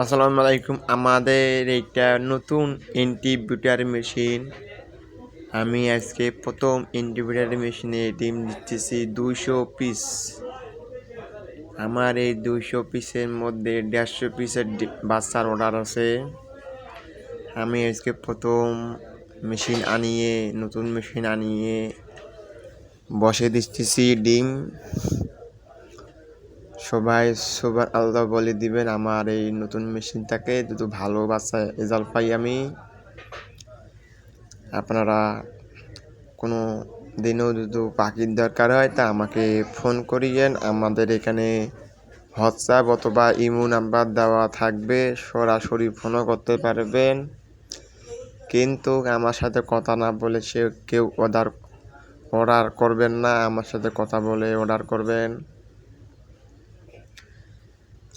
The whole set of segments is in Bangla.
আসসালামু আলাইকুম। আমাদের এইটা নতুন ইন্টিবিউটার মেশিন আমি আজকে প্রথম ইন্টিবিউটার মেশিনে ডিম দিতেছি দুইশো পিস আমার এই দুইশো পিসের মধ্যে দেড়শো পিসের বাচ্চার অর্ডার আছে। আমি আজকে প্রথম মেশিন আনিয়ে, নতুন মেশিন আনিয়ে বসে দিতেছি ডিম। সবাই সবার আলাদা বলে দিবেন, আমার এই নতুন মেশিনটাকে যদি ভালো বাচ্চা রেজাল্ট পাই আমি। আপনারা কোনো দিনও যদি পাখির দরকার হয় তা আমাকে ফোন করিয়েন। আমাদের এখানে হোয়াটসঅ্যাপ অথবা ইমো নাম্বার দেওয়া থাকবে, সরাসরি ফোনও করতে পারবেন। কিন্তু আমার সাথে কথা না বলে সে কেউ অর্ডার অর্ডার করবেন না, আমার সাথে কথা বলে অর্ডার করবেন।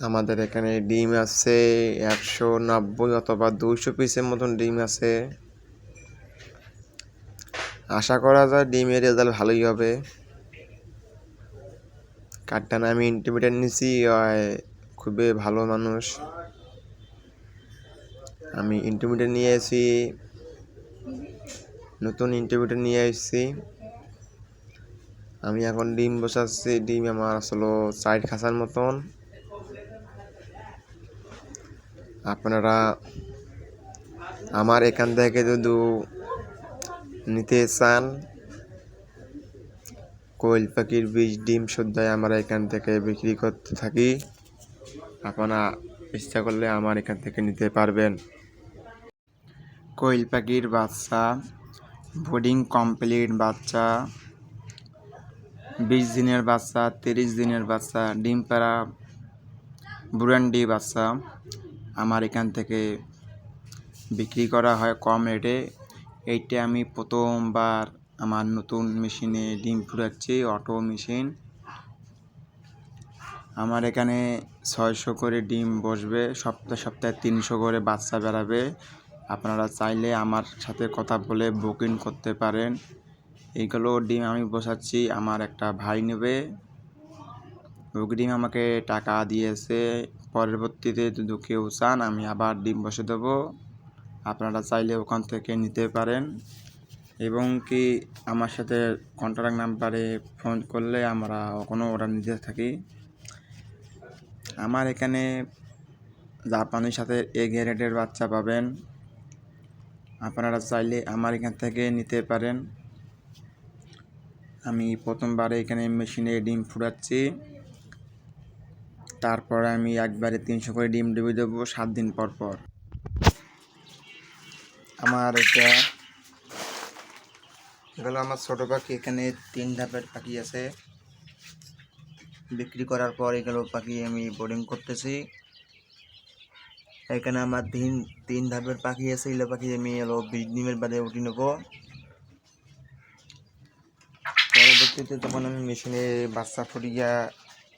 আমাদের এখানে ডিম আছে একশো নব্বই অথবা দুইশো পিসের মতন ডিম আছে। আশা করা যায় ডিমের রেজাল্ট ভালোই হবে। কাঠটান আমি ইন্টিমিডিয়েট নিছি খুবই ভালো মানুষ। আমি ইন্টিমিডিয়েট নিয়ে এসেছি নতুন ইন্টিমিডিয়েট নিয়ে এসেছি আমি এখন ডিম বসাচ্ছি, ডিম আমার আসলে সাইড খাসার মতন। আপনারা আমার এখান থেকে যদি নিতে চান, কোয়েল পাখির বীজ, ডিম সদ্যায় আমরা এখান থেকে বিক্রি করতে থাকি। আপনারা ইচ্ছা করলে আমার এখান থেকে নিতে পারবেন। কোয়েল পাখির বাচ্চা, বোর্ডিং কমপ্লিট বাচ্চা, বিশ দিনের বাচ্চা, তিরিশ দিনের বাচ্চা, ডিম পাড়া বুরান্ডি বাচ্চা। আমার এখান থেকে বিক্রি করা হয় কম রেটে। এইটা আমি প্রথমবার আমার নতুন মেশিনে ডিম ফুরাচ্ছি অটো মেশিন। আমার এখানে ছয়শো করে ডিম বসবে, সপ্তাহে সপ্তাহে তিনশো করে বাচ্চা বেরাবে আপনারা চাইলে আমার সাথে কথা বলে বুকিং করতে পারেন। এইগুলো ডিম আমি বসাচ্ছি, আমার একটা ভাই নেবে। ডিম আমাকে টাকা দিয়েছে পরবর্তীতে যদি কেউ চান আমি আবার ডিম বসে দেবো। আপনারা চাইলে ওখান থেকে নিতে পারেন। এবং কি আমার সাথে কন্ট্যাক্ট নাম্বারে ফোন করলে আমরা কোনো অর্ডার নিতে থাকি। আমার এখানে জাপানির সাথে এ গ্রেডের বাচ্চা পাবেন। আপনারা চাইলে আমার এখান থেকে নিতে পারেন। আমি প্রথমবারে এখানে মেশিনে ডিম ফুটাচ্ছি। তারপরে আমি একবারে তিনশো করে ডিম ডুবে দেবো সাত দিন পর পর। আমার এটা, এগুলো আমার ছোটো পাখি, এখানে তিন ধাপের পাখি আছে। বিক্রি করার পর এগুলো পাখি আমি বোর্ডিং করতেছি। এখানে আমার তিন তিন ধাপের পাখি আছে, এগুলো পাখি আমি এলো ডিমের বাদে উঠে নেব। পরবর্তীতে তখন আমি মেশিনে বাচ্চা ফুটিয়া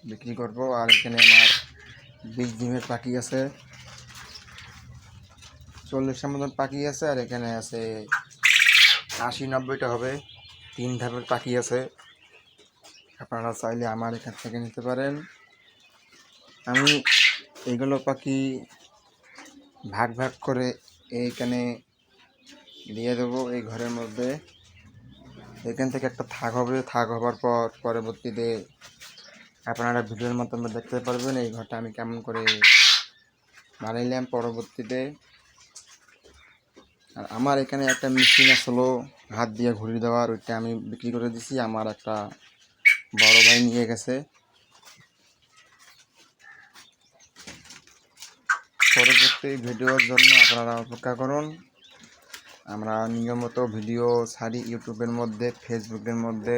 বিক্রি করব আর এখানে আমার বিশ ডিমের পাখি আছে। চল্লিশের মতন পাখি আছে আর এখানে আছে আশি নব্বইটা হবে। তিন ধাপের পাখি আছে। আপনারা চাইলে আমার এখান থেকে নিতে পারেন। আমি এগুলো পাখি ভাগ ভাগ করে এইখানে দিয়ে দেবো এই ঘরের মধ্যে। এখান থেকে একটা থাক হবে। থাক হবার পর পরবর্তীতে আপনারা ভিডিওর মাধ্যমে দেখতে পারবেন এই ঘরটা আমি কেমন করে বানাইলাম পরবর্তীতে। আর আমার এখানে একটা মেশিন আসলো, হাত দিয়ে ঘুরিয়ে দেওয়ার, ওইটা আমি বিক্রি করে দিছি। আমার একটা বড় ভাই নিয়ে গেছে। পরবর্তী ভিডিওর জন্য আপনারা অপেক্ষা করুন। আমরা নিয়মিত ভিডিও ছাড়ি ইউটিউবের মধ্যে, ফেসবুকের মধ্যে।